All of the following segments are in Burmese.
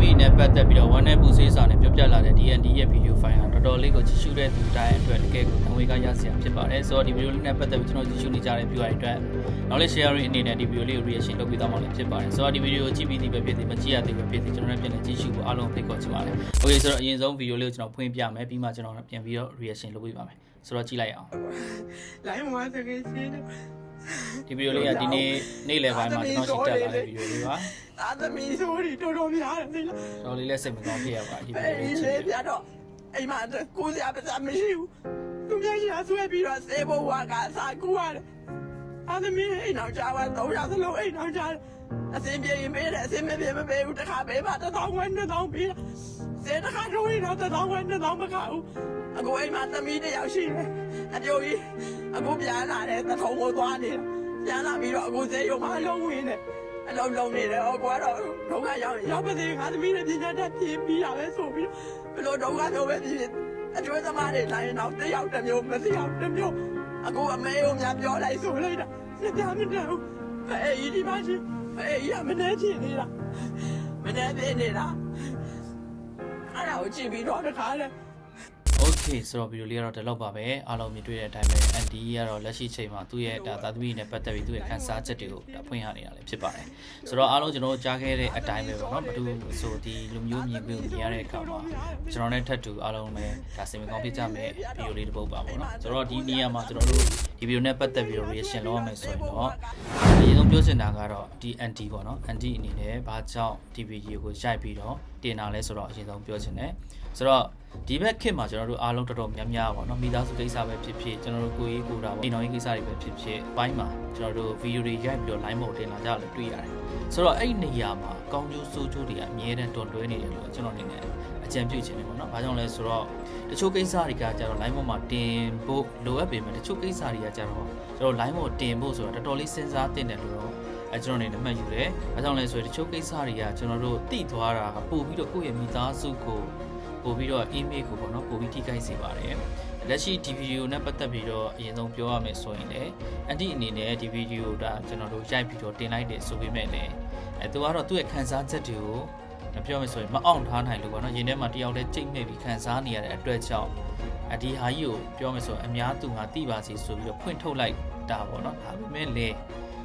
MOV နဲ့ပတ်သက်ပြီးတော့ဝန်내ပူဆေးစာနဲ့ပြောပြလာတဲ့ DND ရဲ့ video file ဟာတော်တော်လေးကိုကြည့်ရှုတဲ့သူတိုင်းအတွက်တကယ်ကိုတံဝေးကရစရာဖြစ်ပါတယ်ဆိုတော့ဒီ video လေးနဲ့ပတ်သက်ပြီးကျွန်တော်ကြည့်ရှုနေကြတဲ့ viewer အတွက် knowledge sharing အနေနဲ့ဒီ video လေးကို reaction လုပ်ပေးသွားမှာလည်းဖြစ်ပါတယ်ဆိုတော့ဒီ video ကိုကြည့်ပြီးဒီပဲဖြစ်စီမကြည့်ရသေးပဲဖြစ်စီကျွန်တော်လည်းပြန်လည်းကြည့်ရှုဖို့အားလုံးဖိတ်ခေါ်ချင်ပါတယ် Okay ဆိုတော့အရင်ဆုံး video လေးကိုကျွန်တော်ဖွင့်ပြမယ်ပြီးမှကျွန်တော်ပြန်ပြီးတော့ reaction လုပ်ပေးပါမယ်ဆိုတော့ကြည့်လိုက်အောင်လိုင်းမှာတကယ်ရှင်းတယ် ဒီဗီဒီယိုလေးကဒီနေ့နေ့လယ်ပိုင်းမှာကျွန်တော်ရှင်းပြလာတဲ့ဗီဒီယိုလေးပါအာသမီဆိုရီတော်တော်များတယ်လေတော်လေးလည်းစိတ်မကောင်းဖြစ်ရပါဒီဗီဒီယိုလေးချစ်ပြတော့အိမ်မှာကိုယ်စရာပစားမရှိဘူးသူများရှာဆွဲပြီးတော့စေဘဝကစာကူရတယ်အာသမီအိမ်အောင်ကြပါတော့ရသလိုအိမ်အောင်ကြတယ် အစင်ပြေရင်ပေးတယ်အစင်မပြေမပေးဘူးတခါပေးပါတစ်ထောင်ဝယ်နှစ်ထောင်ပေးစေတခါတို့ရင်တော့တစ်ထောင်ဝယ်နှစ်ထောင်မကဘူးအကိုအိမ်မှာသမီးတစ်ယောက်ရှိတယ်အပြိုကြီးအကိုပြန်လာတယ်တထုံကိုသွားနေတာပြန်လာပြီးတော့အကိုစေရုံမှာလုံးဝင်တယ်အလုံးလုံးနေတယ်ဟောကွာတော့ဒုက္ခရောက်ရောက်ပါသေးငါသမီးနဲ့ပြင်းထန်တဲ့ပြင်းပြီးတာပဲဆိုပြီးဘယ်လိုဒုက္ခမျိုးပဲဖြစ်အကျွေးသမားတွေလာရင်တော့တယောက်တစ်မျိုးမတစ်ယောက်တစ်မျိုးအကိုအမေကိုများပြောလိုက်ဆိုလိုက်တာလက်ပြမတန်ဘူးအဲ့ဒီဒီပါရှင် အေးရမနေချင်နေတာမနေပြနေတာအဲ့ဒါကိုကြည့်ပြီးတော့တခါလဲ Okay ဆိုတော့ဗီဒီယိုလေးကတော့ဒီလောက်ပါပဲအားလုံးမြင်တွေ့တဲ့အတိုင်းပဲ ND ကတော့လက်ရှိချိန်မှာသူ့ရဲ့ဒါသာသမီနဲ့ပတ်သက်ပြီးသူ့ရဲ့ခန်းစားချက်တွေကိုဒါဖွင့်ရနေတာလည်းဖြစ်ပါတယ်ဆိုတော့အားလုံးကျွန်တော်တို့ကြားခဲ့တဲ့အတိုင်းပဲပေါ့နော်ဘာလို့ဆိုဒီလူမျိုးမြင်ကွင်းကိုမြင်ရတဲ့အခါမှာကျွန်တော်နဲ့ထပ်တူအားလုံးပဲဒါစင်မကောင်းဖြစ်ကြမယ်ဗီဒီယိုလေးတစ်ပုဒ်ပါပေါ့နော်ဆိုတော့ဒီနေရာမှာကျွန်တော်တို့ဒီဗီဒီယိုနဲ့ပတ်သက်ပြီးတော့ reaction လုပ်ရမယ်ဆိုရင်တော့အရင်ဆုံးပြောချင်တာကတော့ဒီ ND ပေါ့နော် ND အနေနဲ့ဘာကြောင့်ဒီဗီဒီယိုကိုရိုက်ပြီးတော့တင်တာလဲဆိုတော့အရင်ဆုံးပြောချင်တယ်ဆိုတော့ဒီဘက်ခေတ်မှာကျွန်တော်တို့အားလုံးတော်တော်များများပေါ့နော်မိသားစုကိစ္စပဲဖြစ်ဖြစ်ကျွန်တော်တို့ကိုယ်ရေးကိုယ်တာပေါ့အိမ်တော်ရေးကိစ္စတွေပဲဖြစ်ဖြစ်အပိုင်းမှာကျွန်တော်တို့ဗီဒီယိုတွေရိုက်ပြီးတော့ line ပေါ်တင်လာကြတယ်တွေ့ရတယ်ဆိုတော့အဲ့ဒီနေရာမှာကောင်းကျိုးဆိုးကျိုးတွေကအမြဲတမ်းတော်လွဲနေတယ်လို့ကျွန်တော်အနေနဲ့အကြံပြုချင်တယ်ပေါ့နော်။ဘာကြောင့်လဲဆိုတော့တချို့ကိစ္စတွေကကြတော့ line ပေါ်မှာတင်ဖို့လိုအပ်ပေမဲ့တချို့ကိစ္စတွေကကြတော့ကျွန်တော် line ပေါ်တင်ဖို့ဆိုတော့တော်တော်လေးစဉ်းစားတင်တယ်လို့တော့ အဲကျွန်တော်အနေနဲ့မှတ်ယူတယ်။ဘာကြောင့်လဲဆိုရင်တချို့ကိစ္စတွေကကျွန်တော်တို့တိသွားတာကပို့ပြီးတော့ကိုယ့်ရဲ့မိသားစုကိုပို့ပြီးတော့ email ကိုပေါ့နော်ပို့ပြီးထိခိုက်စေပါတယ်။လက်ရှိဒီဗီဒီယိုနဲ့ပတ်သက်ပြီးတော့အရင်ဆုံးပြောရမယ်ဆိုရင်လည်းအန်တီအနေနဲ့ဒီဗီဒီယိုဒါကျွန်တော်တို့ရိုက်ပြီးတော့တင်လိုက်တယ်ဆိုပေမဲ့လည်းအဲသူကတော့သူ့ရဲ့ခန်းစားချက်တွေကိုမပြောမယ်ဆိုရင်မအောင်ထားနိုင်လို့ပေါ့နော်။ရင်ထဲမှာတယောက်တည်းကြိတ်မိတ်ပြီးခန်းစားနေရတဲ့အတွက်ကြောင့်အဒီဟာကြီးကိုပြောမယ်ဆိုရင်အများသူငါတိပါစီဆိုပြီးတော့ဖွင့်ထုတ်လိုက်တာပေါ့နော်။ဒါပေမဲ့လည်း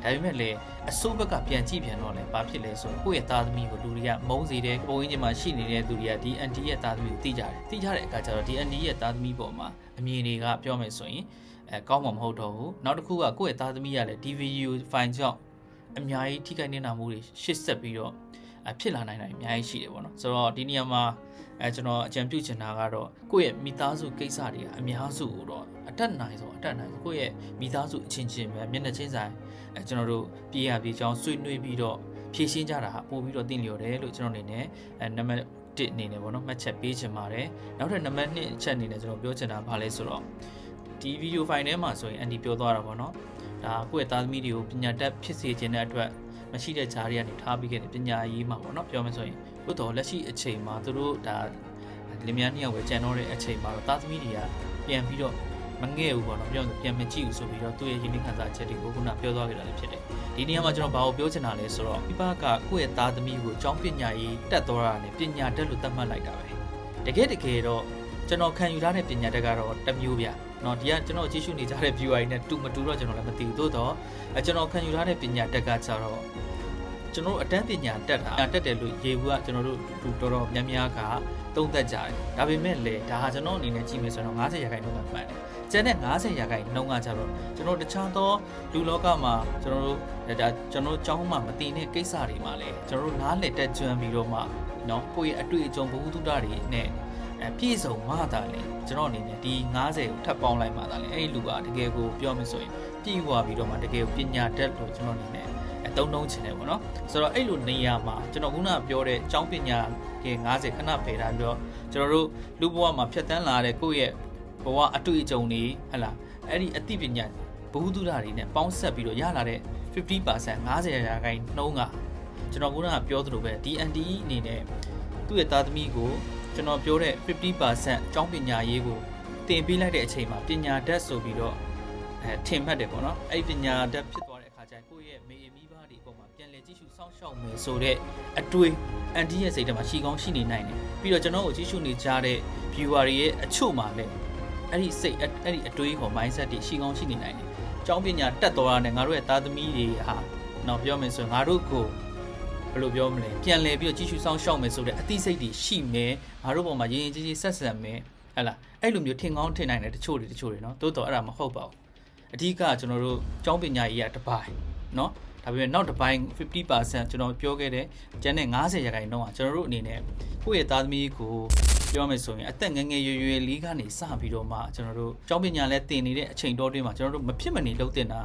ဒါပေမဲ့လည်းအစိုးဘက်ကပြန်ကြည့်ပြန်တော့လည်းဘာဖြစ်လဲဆိုတော့ကိုယ့်ရဲ့သားသမီးကိုလူတွေကမုန်းစေတယ်ပုံရင်းချင်းမှာရှိနေတဲ့သူတွေကဒီအန်တီရဲ့သားသမီးကိုသိကြတယ်သိကြတဲ့အခါကျတော့ဒီအန်တီရဲ့သားသမီးပေါ်မှာအမြင်တွေကပြောမယ်ဆိုရင်အဲကောင်းမှာမဟုတ်တော့ဘူးနောက်တစ်ခုကကိုယ့်ရဲ့သားသမီးကလည်းဒီဗီဒီယိုဖိုင်ကြောင့်အများကြီးထိခိုက်နေတာမှုတွေရှစ်ဆက်ပြီးတော့အဖြစ်လာနိုင်တာအများကြီးရှိတယ်ပေါ့နော်ဆိုတော့ဒီနေရာမှာ အဲကျွန်တော်အကြံပြုချင်တာကတော့ကိုယ့်ရဲ့မိသားစုကိစ္စတွေကအများစုကိုတော့အတက်နိုင်ဆုံးအတက်နိုင်ဆုံးကိုယ့်ရဲ့မိသားစုအချင်းချင်းပဲမျက်နှာချင်းဆိုင်အဲကျွန်တော်တို့ပြေးရပြေးချောင်းဆွေးနွေးပြီးတော့ဖြည့်ရှင်းကြတာဟာပို့ပြီးတော့တင့်လျော်တယ်လို့ကျွန်တော်အနေနဲ့အဲနံပါတ်1အနေနဲ့ပေါ့နော်မှတ်ချက်ပေးချင်ပါတယ်နောက်ထပ်နံပါတ်2အချက်အနေနဲ့ကျွန်တော်ပြောချင်တာဘာလဲဆိုတော့ဒီဗီဒီယိုဖိုင်ထဲမှာဆိုရင်အန်ဒီပြောသွားတာပေါ့နော်ဒါကိုယ့်ရဲ့သားသမီးတွေကိုပညာတတ်ဖြစ်စေခြင်းတဲ့အတွက် မရှိတဲ့ဂျားတွေကနေထားပြီးခဲ့တဲ့ပညာရေးမှာပေါ့နော်ပြောမယ်ဆိုရင်ဘုတော်လက်ရှိအချိန်မှာသူတို့ဒါလင်မယားနှစ်ယောက်ပဲကြံတော့တဲ့အချိန်မှာတော့သားသမီးတွေကပြန်ပြီးတော့မငဲ့ဘူးပေါ့နော်ပြောရင်ပြန်မကြည့်ဘူးဆိုပြီးတော့သူ့ရဲ့ရင်းနှီးခံစားချက်တွေကိုခုနပြောသွားခဲ့တာလည်းဖြစ်တယ်ဒီနေရာမှာကျွန်တော်ဘာကိုပြောချင်တာလဲဆိုတော့ပြပကကိုယ့်ရဲ့သားသမီးကိုကျောင်းပညာရေးတက်သွားတာနဲ့ပညာတက်လို့သတ်မှတ်လိုက်တာပဲတကယ်တကယ်တော့ ကျွန်တော်ခံယူထားတဲ့ပညာတက်ကတော့တစ်မျိုးဗျเนาะဒီကကျွန်တော်ကြည့်ရှုနေကြတဲ့ viewer တွေနဲ့တူမတူတော့ကျွန်တော်လည်းမသိဘူးသို့တော့အဲကျွန်တော်ခံယူထားတဲ့ပညာတက်ကကြတော့ကျွန်တော်တို့အတန်းပညာတက်တာတက်တယ်လို့ရေဘူးကကျွန်တော်တို့တော်တော်များများကသုံးသက်ကြတယ်ဒါပေမဲ့လေဒါဟာကျွန်တော်အနေနဲ့ကြည့်မယ်ဆိုတော့90ရာခိုင်နှုန်းမှမှန်တယ်ကျန်တဲ့90ရာခိုင်နှုန်းကကြတော့ကျွန်တော်တခြားသောလူလောကမှာကျွန်တော်တို့ဒါကျွန်တော်တို့ကျောင်းမှာမသိတဲ့ကိစ္စတွေမှာလည်းကျွန်တော်တို့နားလည်တက်ကြွပြီးတော့မှเนาะကိုယ့်ရဲ့အတွေ့အကြုံဘဝတုဒ္ဒတွေနဲ့အဲ ပြည့်စုံမှသာလေကျွန်တော်အနေနဲ့ဒီ90ကိုထပ်ပေါင်းလိုက်မှသာလေအဲ့ဒီလူကတကယ်ကိုပြောမယ်ဆိုရင်ပြည့်ဝပြီးတော့မှတကယ်ကိုပညာတတ်လို့ကျွန်တော်အနေနဲ့အတုံးတုံးချင်တယ်ပေါ့နော်ဆိုတော့အဲ့လိုနေရာမှာကျွန်တော်ခုနပြောတဲ့ကျောင်းပညာက90ခဏဖယ်ထားပြီးတော့ကျွန်တော်တို့လူဘဝမှာဖြတ်တန်းလာတဲ့ကိုယ့်ရဲ့ဘဝအတွေ့အကြုံတွေဟဟလားအဲ့ဒီအသိပညာဘဝတုဒ္ဒတွေနဲ့ပေါင်းဆက်ပြီးတော့ရလာတဲ့50% 90ရာခိုင်နှုန်းကကျွန်တော်ခုနကပြောသလိုပဲ DND အနေနဲ့သူ့ရဲ့သားသမီးကို ကျွန်တော်ပြောတဲ့50%ကျောင်းပညာရေးကိုတင်ပေးလိုက်တဲ့အချိန်မှာပညာတတ်ဆိုပြီးတော့အဲထင်မှတ်တယ်ပေါ့နော်အဲ့ဒီပညာတတ်ဖြစ်သွားတဲ့အခါကျရင်ကိုယ့်ရဲ့မေအမိဘတွေအပေါ်မှာပြန်လည်ကြည့်ရှုစောင့်ရှောက်မယ်ဆိုတော့အတွေ့အန်တီရဲ့စိတ်ထဲမှာရှိကောင်းရှိနေနိုင်တယ်ပြီးတော့ကျွန်တော်ကိုကြည့်ရှုနေကြတဲ့ viewer တွေရဲ့အချို့မှာလည်းအဲ့ဒီစိတ်အဲ့အဲ့ဒီအတွေးခေါ် mindset တွေရှိကောင်းရှိနေနိုင်တယ်။ကျောင်းပညာတက်တော်ရတဲ့ငါတို့ရဲ့သားသမီးတွေဟာတော့ပြောမယ်ဆိုရင်ငါတို့ကို ဘယ်လိုပြောမလဲပြန်လဲပြီးတော့ကြည့်ရှုဆောင်ရှောက်မယ်ဆိုတဲ့အသိစိတ်တွေရှိမယ်ငါတို့ပေါ်မှာရင်းရင်းကြီးကြီးဆက်ဆံမယ်ဟဲ့လားအဲ့လိုမျိုးထင်ကောင်းထင်နိုင်တယ်တချို့တွေတချို့တွေနော်တိုးတော့အဲ့ဒါမဟုတ်ပါဘူးအဓိကကျွန်တော်တို့ကျောင်းပညာရေးကတစ်ပိုင်းနော်ဒါပေမဲ့နောက်တစ်ပိုင်း50%ကျွန်တော်ပြောခဲ့တဲ့ကျန်တဲ့90ရာခိုင်နှုန်းကကျွန်တော်တို့အနေနဲ့ကိုယ့်ရဲ့သားသမီးကိုပြောမယ်ဆိုရင်အသက်ငယ်ငယ်ရွယ်ရွယ်လေးကနေစပြီးတော့မှကျွန်တော်တို့ကျောင်းပညာလဲသင်နေတဲ့အချိန်多တွင်းမှာကျွန်တော်တို့မဖြစ်မနေလုပ်တင်တာ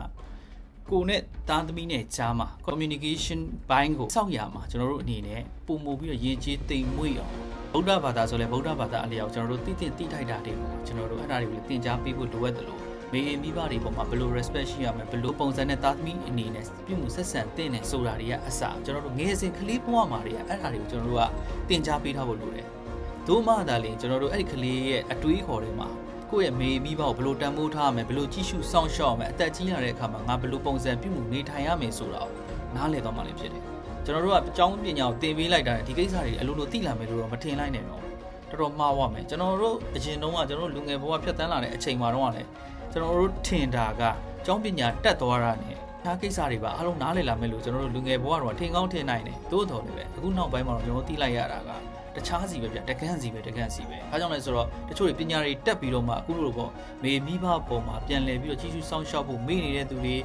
ကိုနဲ့သားသမီးနဲ့ကြားမှာ communication ဘိုင်းကိုစောင့်ရမှာကျွန်တော်တို့အနေနဲ့ပုံမူပြီးတော့ရည်ကြီးတိမ်မွေ့အောင်ဗုဒ္ဓဘာသာဆိုလဲဗုဒ္ဓဘာသာအလျောက်ကျွန်တော်တို့သိသိသိထိုက်တာတွေကိုကျွန်တော်တို့အဲ့ဒါတွေကိုလည်းသင်ကြားပေးဖို့လိုအပ်တယ်လို့မေအေမိဘတွေပေါ်မှာဘယ်လို respect ရှိရမလဲဘယ်လိုပုံစံနဲ့သားသမီးအနေနဲ့ပြုမှုဆက်ဆံတဲ့နဲ့ဆိုတာတွေကအစကျွန်တော်တို့ငယ်စဉ်ကလေးဘဝမှာတွေကအဲ့ဒါတွေကိုကျွန်တော်တို့ကသင်ကြားပေးထားဖို့လိုတယ်။သို့မှသာလေကျွန်တော်တို့အဲ့ဒီကလေးရဲ့အတွေးခေါ်တွေမှာ ကိုယ့်ရဲ့မေမိဘကိုဘယ်လိုတန်ဖိုးထားရမလဲဘယ်လိုကြည့်ရှုစောင့်ရှောက်ရမလဲအသက်ကြီးလာတဲ့အခါမှာငါဘယ်လိုပုံစံပြုမှုနေထိုင်ရမယ်ဆိုတာကိုနားလည်တော့မှလည်းဖြစ်တယ်။ကျွန်တော်တို့ကအကြောင်းပညာကိုသင်ပေးလိုက်တာနဲ့ဒီကိစ္စတွေအလိုလိုသိလာမယ်လို့တော့မထင်လိုက်နဲ့တော့တော်တော်မှားသွားမယ်ကျွန်တော်တို့အရင်တုန်းကကျွန်တော်တို့လူငယ်ဘဝဖြတ်တန်းလာတဲ့အချိန်မှာတော့လည်းကျွန်တော်တို့ထင်တာကကျောင်းပညာတက်သွားတာနဲ့ဒါကိစ္စတွေပါအားလုံးနားလည်လာမယ်လို့ကျွန်တော်တို့လူငယ်ဘဝတော့ထင်ကောင်းထင်နိုင်တယ်သို့တော်လည်းပဲအခုနောက်ပိုင်းမှာတော့ကျွန်တော်တို့သိလိုက်ရတာက တခြားစီပဲဗျတကန့်စီပဲတကန့်စီပဲအဲကြောင့်လဲဆိုတော့တချို့တွေပညာတွေတက်ပြီးတော့မှအခုလိုပေါ့မေမိဘပုံမှာပြန်လည်ပြီးတော့ကြီးစုစောင့်ရှောက်ဖို့မေ့နေတဲ့သူတွေ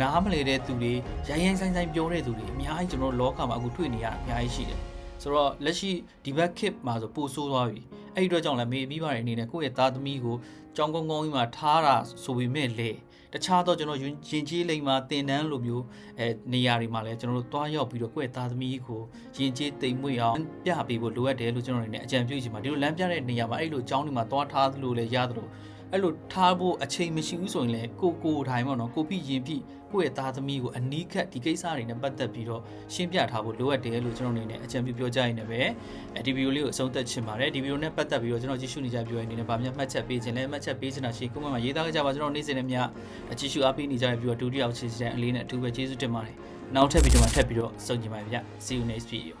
နားမလည်တဲ့သူတွေရိုင်းရိုင်းဆိုင်ဆိုင်ပြောတဲ့သူတွေအများကြီးကျွန်တော်တို့လောကမှာအခုတွေ့နေရတာအများကြီးရှိတယ်ဆိုတော့လက်ရှိဒီဘက်ခစ်မှာဆိုပိုဆိုးသွားပြီအဲ့ဒီတော့ကြောင့်လည်းမေမိဘတွေအနေနဲ့ကိုယ့်ရဲ့သားသမီးကိုကြောင်းကုန်းကုန်းကြီးမှာထားတာဆိုပေမဲ့လေ တခြားတော့ကျွန်တော်ယဉ်ကျေးလိမ်မှာတင်တန်းလိုမျိုးအဲနေရာတွေမှာလည်းကျွန်တော်တို့တွားရောက်ပြီးတော့ကိုယ့်ရဲ့သားသမီးကိုယဉ်ကျေးတိမ်မွေ့အောင်ပြပေးဖို့လိုအပ်တယ်လို့ကျွန်တော်တို့အနေနဲ့အကြံပြုချင်ပါဒီလိုလမ်းပြတဲ့နေရာမှာအဲ့လိုအကြောင်းတွေမှာတွားထားသလိုလည်းရတယ်လို့ အဲ့လိုထားဖို့အချိန်မရှိဘူးဆိုရင်လည်းကိုကိုထိုင်ပေါ့နော်ကိုပြရင်ပြကိုယ့်ရဲ့သားသမီးကိုအနီးကပ်ဒီကိစ္စတွေနဲ့ပတ်သက်ပြီးတော့ရှင်းပြထားဖို့လိုအပ်တယ်လို့ကျွန်တော်အနေနဲ့အကြံပြုပြောကြရနေပဲအဲဒီဗီဒီယိုလေးကိုအဆုံးသတ်ချင်ပါတယ်ဒီဗီဒီယိုနဲ့ပတ်သက်ပြီးတော့ကျွန်တော်ကြည့်ရှုနေကြပြောရနေတယ်ဗာမြတ်မှတ်ချက်ပေးခြင်းလဲမှတ်ချက်ပေးချင်တာရှိခုမှမှာရေးသားကြပါကျွန်တော်နေ့စဉ်နဲ့မြကြည့်ရှုအားပေးနေကြတဲ့ပြီးတော့ဒုတိယအချင်းချင်းအလေးနဲ့အထူးပဲကျေးဇူးတင်ပါတယ်နောက်ထပ်ဗီဒီယိုမှာထပ်ပြီးတော့စုံကြပါဗျ See you next video